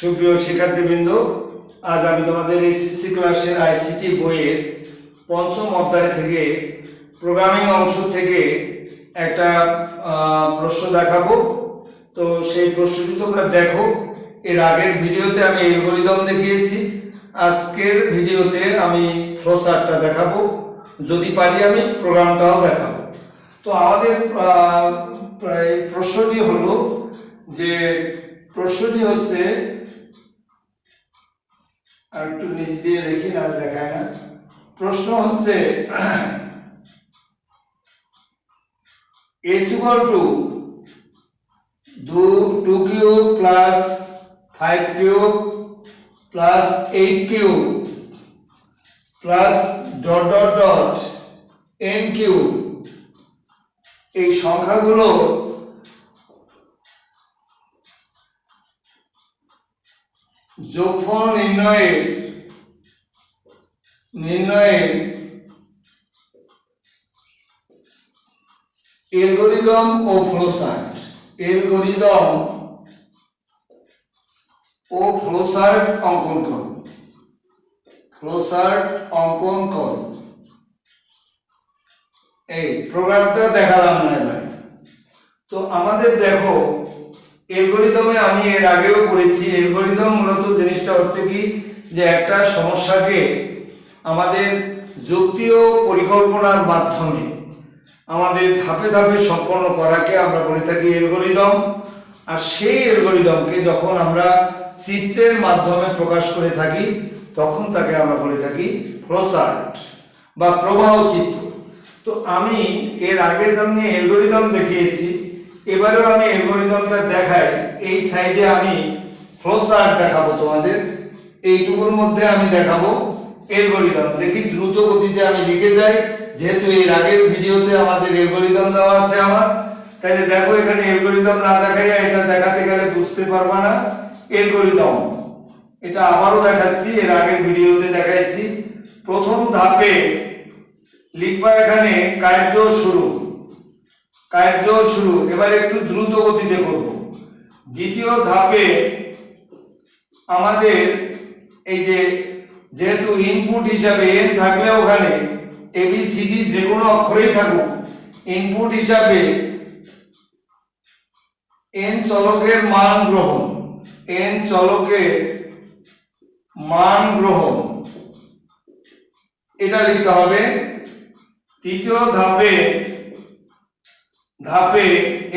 সুপ্রিয় শিক্ষার্থীবৃন্দ, আজ আমি তোমাদের এসএসসি ক্লাসের আইসিটি বইয়ের পঞ্চম অধ্যায় থেকে প্রোগ্রামিং অংশ থেকে একটা প্রশ্ন দেখাবো। তো সেই প্রশ্নটি তোমরা দেখো। এর আগের ভিডিওতে আমি এলগোরিদম দেখিয়েছি। আজকের ভিডিওতে আমি ফ্লোচার্টটা দেখাবো। যদি পারি আমি প্রোগ্রামটাও দেখাবো। তো আমাদের প্রায় প্রশ্নটি হলো যে, প্রশ্নটি হচ্ছে একটু নিচ দিয়ে রেখি না দেখায় না। প্রশ্ন হচ্ছে, এস ইকুয়াল টু দু, two cube plus five cube plus eight cube plus dot dot dot, n cube. এই সংখ্যাগুলো যোগফল নির্ণয়ের নির্ণয়ের এলগোরিদম ও ফ্লোচার্ট এলগোরিদম ও ফ্লোচার্ট অঙ্কন করো। ফ্লোচার্ট অঙ্কন করো। এই প্রোগ্রামটা দেখালাম না এবারে। তো আমাদের দেখো এলগোরিদমে আমি এর আগেও বলেছি এলগোরিদম মূলত জিনিসটা হচ্ছে কি, যে একটা সমস্যাকে আমাদের যুক্তি ও পরিকল্পনার মাধ্যমে আমাদের ধাপে ধাপে সম্পন্ন করাকে আমরা বলে থাকি এলগোরিদম আর সেই এলগোরিদমকে যখন আমরা চিত্রের মাধ্যমে প্রকাশ করে থাকি, তখন তাকে আমরা বলে থাকি ফ্লোচার্ট বা প্রবাহ চিত্র। তো আমি এর আগে যেমনি অ্যালগোরিদম দেখিয়েছি এবারেও আমি অ্যালগোরিদমটা দেখাই। এই সাইডে আমি ফ্লোচার্ট দেখাবো তোমাদের। এইটুকুর মধ্যে আমি দেখাবো অ্যালগোরিদম। দেখি দ্রুত গতিতে আমি লিখে যাই। যেহেতু এর আগের ভিডিওতে আমাদের অ্যালগোরিদম দেওয়া আছে আমার, তাহলে দেখো এখানে অ্যালগোরিদম না দেখাইয়া এটা দেখাতে গেলে বুঝতে পারবা না। অ্যালগোরিদম, এটা আবারও দেখাচ্ছি, এর আগের ভিডিওতে দেখাইছি। প্রথম ধাপে লিখবা এখানে কার্য শুরু। কার্য শুরু। এবার একটু দ্রুত গতিতে করব। দ্বিতীয় ধাপে আমাদের এই যে যেহেতু ইনপুট হিসাবে এন থাকলে ওখানে এবিসিডি যে কোনো অক্ষরেই থাকুক। ইনপুট হিসাবে এন চলকের মান গ্রহণ। এন চলকের মান গ্রহণ। এটা লিখতে হবে। তৃতীয় ধাপে ধাপে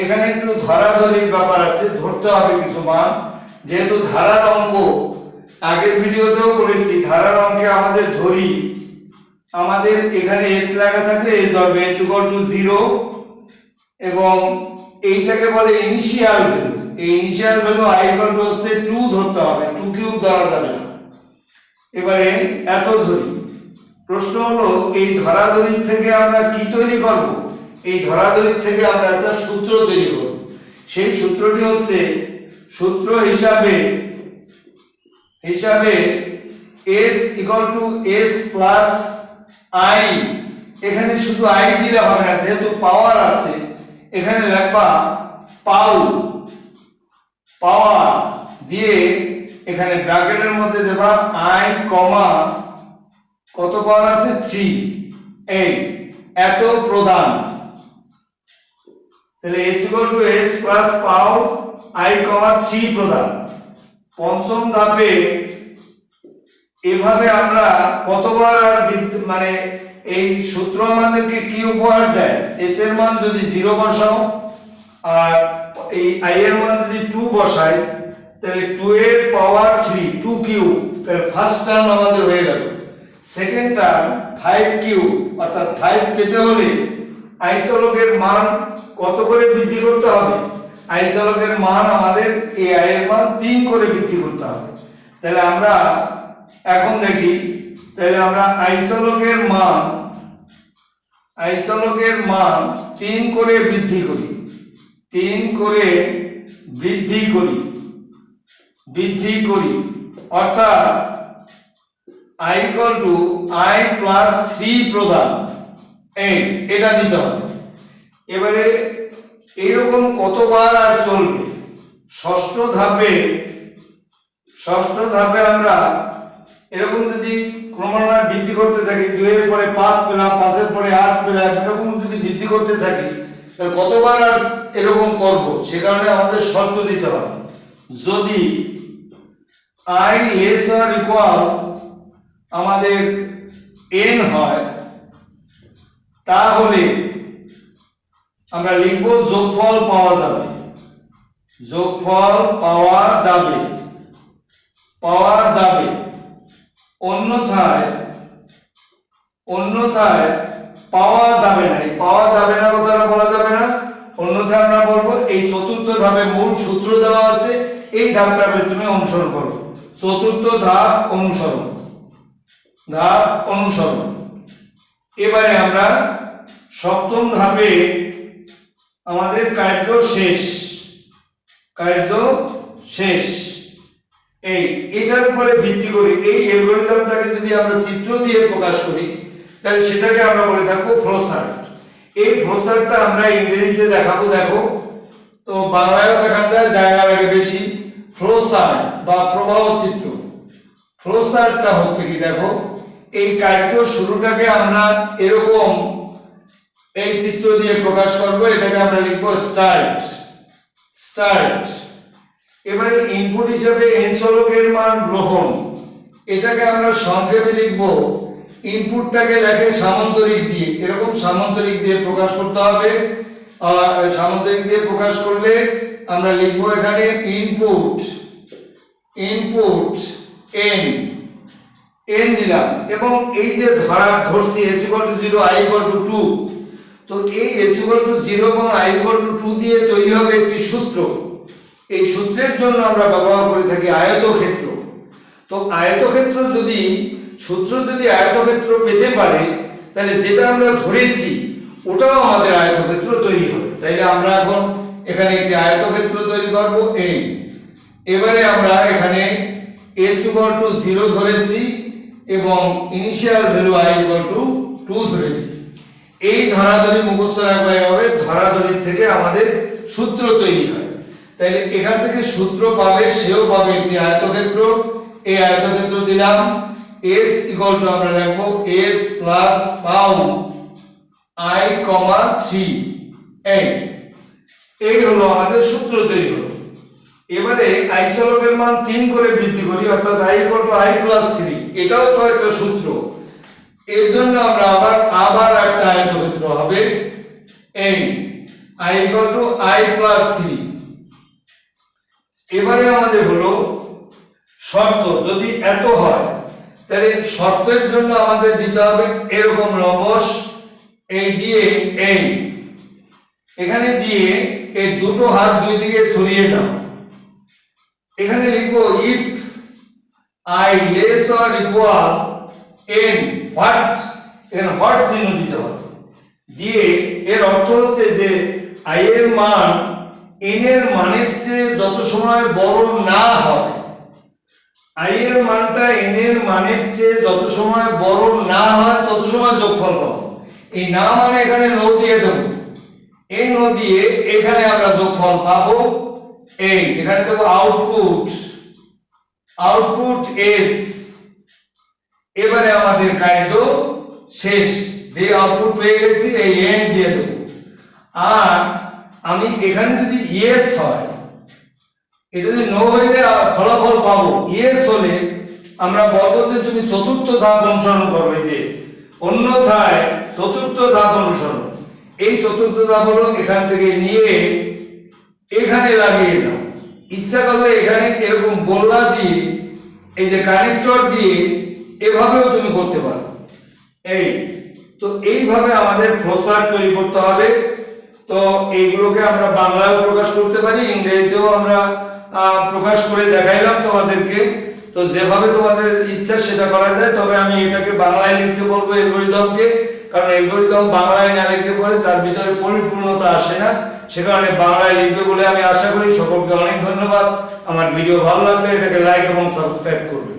এখানে একটু ধরাধরির ব্যাপার আছে, ধরতে হবে কিছু মান। যেহেতু ধারার অঙ্ক, আগের ভিডিওতেও বলেছি, ধারার অঙ্কে আমাদের ধরি। আমাদের এখানে এস লেখা থাকলে এস ধরবে এস ইকুয়াল টু জিরো এবং এইটাকে বলে ইনিশিয়াল ভ্যালু এই initial value I equal to হচ্ছে টু ধরতে হবে টু কিউব ধরা যাবে না। এবারে এত ধরি। প্রশ্ন হলো, এই ধরাধরির থেকে আমরা কি তৈরি করব? এই ধরাধরির থেকে আমরা একটা সূত্র তৈরি করব সেই সূত্রটি হচ্ছে সূত্র হিসাবে হিসাবে s equal to s plus i, এখানে শুধু i দিলে হবে না, যেহেতু পাওয়ার আছে, এখানে লিখবা পাউ পাওয়ার দিয়ে এখানে ব্র্যাকেটের মধ্যে দেবা i কমা কত পাওয়ার আছে? থ্রি এই, এত প্রদান তাহলে S equal to S plus pow I comma three প্রদান। পঞ্চম ধাপে এভাবে আমরা কতবার মানে এই সূত্র আমাদেরকে কি উপহার দেয়? এস এর মান যদি জিরো বসাও, আর এই আই এর মান যদি টু বসাই, তাহলে টু এর পাওয়ার থ্রি টু কিউ তাহলে ফার্স্ট টার্ম আমাদের হয়ে গেল। সেকেন্ড টার্ম ফাইভ কিউ অর্থাৎ ফাইভ পেতে হলে আইসোলকের মান কত করে বৃদ্ধি করতে হবে? আইসোলকের মান আমাদের এ এর মান তিন করে বৃদ্ধি করতে হবে। তাহলে আমরা এখন দেখি, তাহলে আমরা আইসোলকের মান আইসোলকের মান তিন করে বৃদ্ধি করি। তিন করে বৃদ্ধি করি। বৃদ্ধি করি। অর্থাৎ I equal to I plus three প্রদান। এই, এটা দিতে হবে। এবারে এইরকম কতবার আর চলবে? ষষ্ঠ ধাপে ষষ্ঠ ধাপে আমরা এরকম যদি ক্রমান্বয়ে বৃদ্ধি করতে থাকি, দুইয়ের পরে পাঁচ পেলাম, পাঁচের পরে আট পেলাম, এরকম যদি বৃদ্ধি করতে থাকি, তাহলে কতবার আর এরকম করব? সে কারণে আমাদের শর্ত দিতে হবে। যদি আই লেস অর ইকুয়াল আমাদের এন হয় তাহলে আমরা লিখব যোগফল পাওয়া যাবে। যোগফল পাওয়া যাবে। পাওয়া যাবে। অন্যথায় অন্যথায় পাওয়া যাবে না। পাওয়া যাবে না কথাটা বলা যাবে না। অন্যথায় আমরা বলব এই চতুর্থ ধাপে মূল সূত্র দেওয়া আছে। এই ধাপটাকে তুমি অনুসরণ করো। চতুর্থ ধাপ অনুসরণ। ধাপ অনুসরণ। এবারে আমরা সপ্তম ধাপে আমাদের কার্য শেষ। কার্য শেষ। এই, এটার উপরে ভিত্তি করে। এই অ্যালগরিদমটাকে যদি আমরা চিত্র দিয়ে প্রকাশ করি, তাহলে সেটাকে আমরা বলে থাকব ফ্লোচার্ট এই ফ্লোচার্টটা আমরা ইংরেজিতে দেখাবো, দেখো। তো বাংলায়ও দেখা যায়, জায়গা লাগে বেশি। ফ্লোচার্ট বা প্রবাহ চিত্র। ফ্লোচার্টটা হচ্ছে কি, দেখো। এই কার্য শুরুটাকে আমরা এরকম এই চিত্র দিয়ে প্রকাশ করব, এটাকে আমরা লিখব স্টার্ট স্টার্ট এবারে ইনপুট হিসেবে এন চলকের মান গ্রহণ, এটাকে আমরা সংক্ষেপে লিখব ইনপুটটাকে লেখে সামান্তরিক দিয়ে, এরকম সামান্তরিক দিয়ে প্রকাশ করতে হবে। আর সামান্তরিক দিয়ে প্রকাশ করলে আমরা লিখব এখানে ইনপুট ইনপুট এন এন দিলাম এবং এই যে ধারা ধরছি S equal to zero I to two তো এই এস ইকুয়াল টু জিরো এবং আই ইকুয়াল টু টু দিয়ে তৈরি হবে একটি সূত্র। এই সূত্রের জন্য আমরা ব্যবহার করে থাকি আয়তক্ষেত্র। তো আয়তক্ষেত্র যদি, সূত্র যদি আয়তক্ষেত্র পেতে পারে, তাহলে যেটা আমরা ধরেছি, ওটাও আমাদের আয়তক্ষেত্র তৈরি হবে। তাইলে আমরা এখন এখানে একটি আয়তক্ষেত্র তৈরি করব এই এবারে আমরা এখানে এস ইকুয়াল টু জিরো ধরেছি এবং initial value I equal to two ধরেছি এই ধরাধরি মুখস্থ রাখবা এভাবে ধরাধরির থেকে আমাদের সূত্র তৈরি হয়। তাইলে এখান থেকে সূত্র পাবে, সেও পাবে একটি আয়তক্ষেত্র। এই আয়তক্ষেত্র দিলাম। এস ইকুয়াল টু আমরা রাখব S plus pow I comma three এই এই হলো আমাদের সূত্র তৈরি হলো। এবারে আইসোলকের মান তিন করে বৃদ্ধি করি, অর্থাৎ I equal to I plus three এটাও তো একটা সূত্র। এর জন্য আমরা আবার আবার একটা আয়তক্ষেত্র হবে এই I equal to I plus three এবারে আমাদের হলো শর্ত, যদি এত হয়, তাহলে শর্তের জন্য আমাদের দিতে হবে এরকম রবস এই দিয়ে এই এখানে দিয়ে এই দুটো হাত দুই দিকে সরিয়ে দাও। এখানে লিখব if I less or equal N what N what চিহ্ন দিতে হবে। দিয়ে এর অর্থ হচ্ছে যে আই এর মান এন এর মানের চেয়ে যত সময় বড় না হয় আই এর মানটা এন এর মানের চেয়ে যত সময় বড় না হয়, তত সময় যোগফল পাবো। এই না মানে এখানে নো দিয়ে দেবো। এই নো দিয়ে এখানে আমরা যোগফল পাবো। এই, এখানে দেবো আউটপুট আউটপুট এস এবারে আমাদের কার্য শেষ। যে আউটপুট পেয়ে গেছি, এই এন দিয়ে দেবো। আর আমি এখানে যদি ইয়েস হয় এটা যদি নো হইলে ফলাফল পাবো। ইয়েস হলে আমরা বলব যে তুমি চতুর্থ ধাপ অনুসরণ করবে যে অন্যথায় চতুর্থ ধাপ অনুসরণ। এই চতুর্থ ধাপ হলো এখান থেকে নিয়ে এখানে লাগিয়ে দাও। ইচ্ছা করলে এখানে এরকম গোল্লা দিয়ে, এই যে কানেক্টর দিয়ে এভাবেও তুমি করতে পারো। এই, তো এইভাবে আমাদের ফ্লোচার্ট তৈরি করতে হবে। তো এইগুলোকে আমরা বাংলায় প্রকাশ করতে পারি, ইংরেজিতেও আমরা প্রকাশ করে দেখাইলাম তোমাদেরকে। তো যেভাবে তোমাদের ইচ্ছা সেটা করা যায়, তবে আমি এটাকে বাংলায় লিখতে বলব এলগোরিদমকে কারণ এলগোরিদম বাংলায় না লিখলে পড়ে তার ভিতরে পরিপূর্ণতা আসে না। সে কারণে বাংলায় লিখবে বলে আমি আশা করি। সকলকে অনেক ধন্যবাদ। আমার ভিডিও ভালো লাগলে এটাকে লাইক এবং সাবস্ক্রাইব করবে